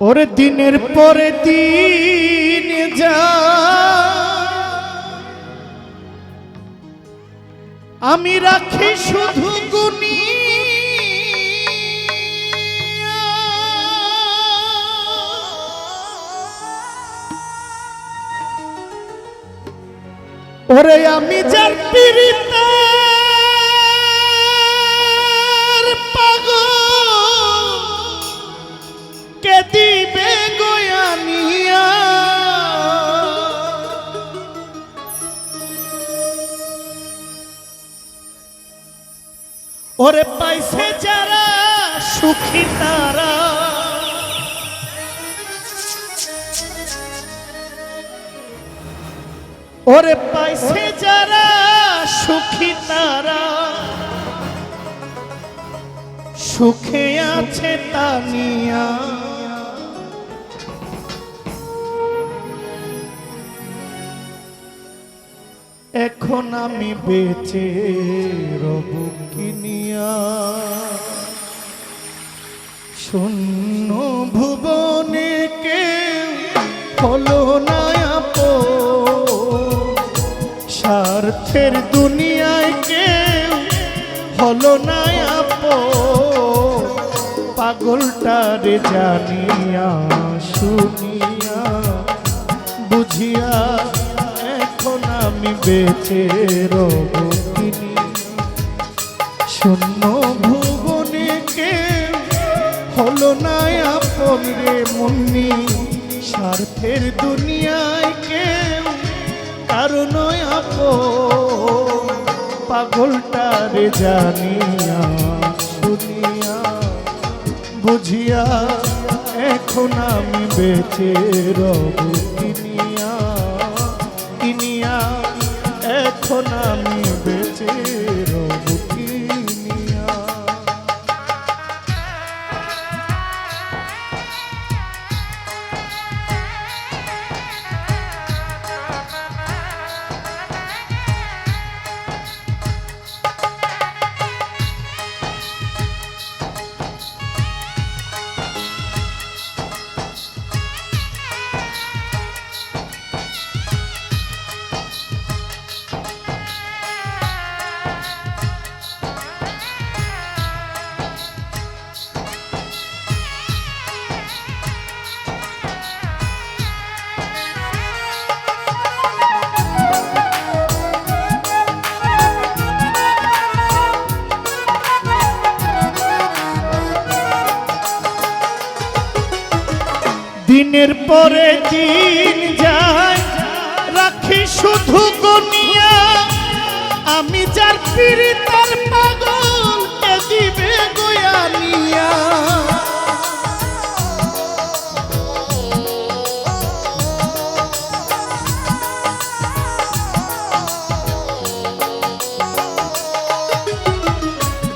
ওরে দিনের পরে দিন যা। আমি রাখি শুধু গুনি ওরে আমি যার পিড়িতে ওরে পাইছে যারা সুখী তারা। ওরে পাইছে যারা সুখী তারা। সুখে আছে তানিয়া। এখন আমি বেঁচে রব কিনিয়া শূন্য ভুবনে কে হলো না স্বার্থের দুনিয়ায় কেউ হলো না আপন। পাগলটারে জানিয়া শুনিয়া বুঝিয়া আমি বেঁচে রব কিনি শূন্য ভুবনে কেউ হলো না আপন রে মুন্নি। স্বার্থের দুনিয়ায় কেউ কারণ আপন। পাগলটারে জানিয়া শুনিয়া বুঝিয়া এখন আমি বেঁচে রব কিনিয়া। কিনিয়া এখন আমি বেঁচে দিনের পরে দিন যায়। রাখি শুধু গনিয়া আমি যার পিড়ি তার পাগল দিবে গয়ানিয়া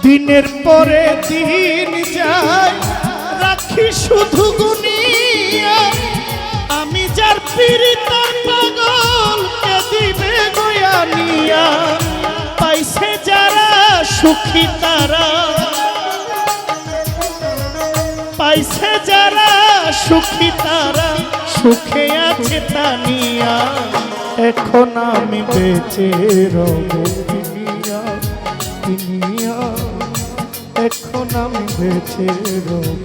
দিনের পরে দিন যায়। রাখি শুধু আমি যার পিড়িতার পাগল পাইছে যারা সুখী তারা। পাইছে যারা সুখী তারা, সুখে আছে তানিয়া এখন আমি বেঁচে রব এখন আমি বেঁচে রব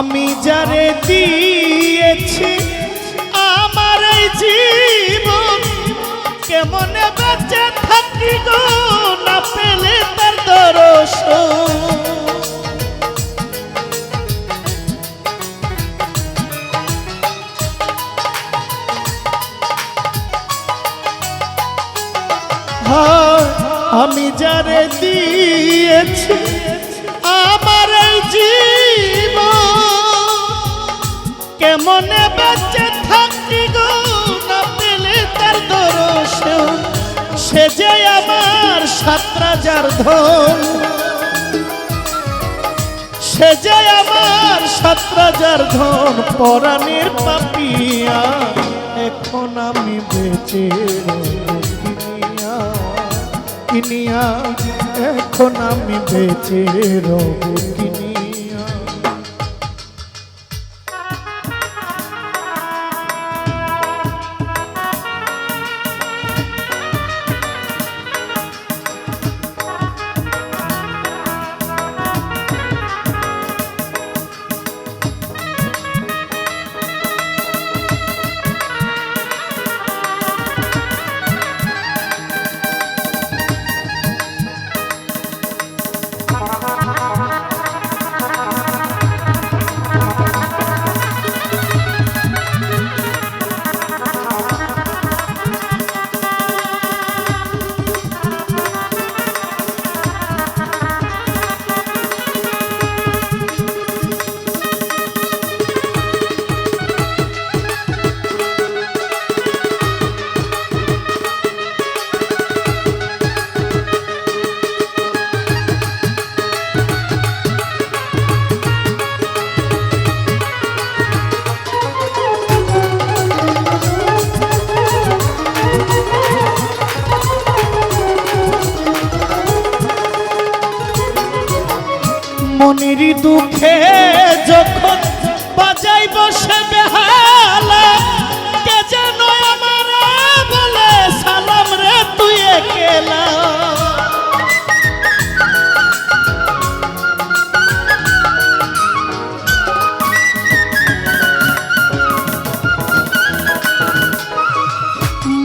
আমি যারে দিয়েছি, আমার এই জীবন কেমনে বেঁচে থাকি গো, না পেলে তার হয়, আমি যারে দিয়েছি কেমনে বেঁচে থাকি গো, না পেলে তার দর্শন সে যে আমার সাত রাজার ধন। সে যে আমার সাত রাজার ধন, পরাণের পাপিয়া এখন আমি বেঁচে কিনিয়া এখন আমি বেঁচে রব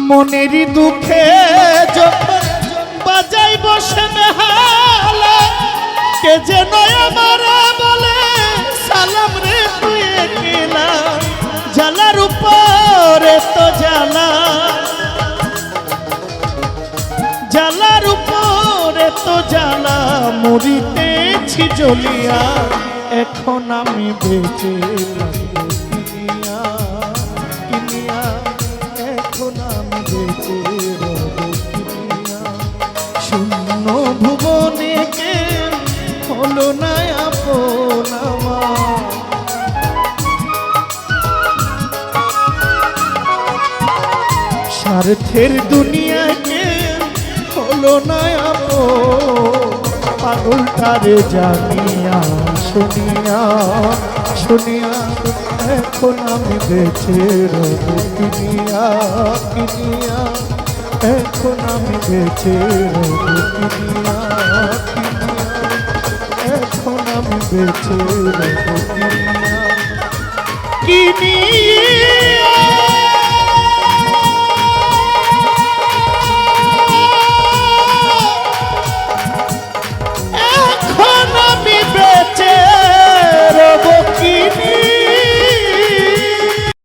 মনের দুঃখে যখন বাজাই বসে বেহালা কে যেন আমার বলে, সালাম রে তুই একেলা। জ্বালার উপরে তো জ্বালা। জ্বালার উপরে তো জ্বালা, মরিতেছি জ্বলিয়া এখন আমি বেঁচে স্বার্থের দুনিয়াকে হলো না আপো পাগলটারে জানিয়া শুনিয়া শুনিয়া, এখন আমি বেঁচে রব কিনিয়া এখন আমি বেঁচে রব এখন আমি বেঁচে রব কিনিয়া।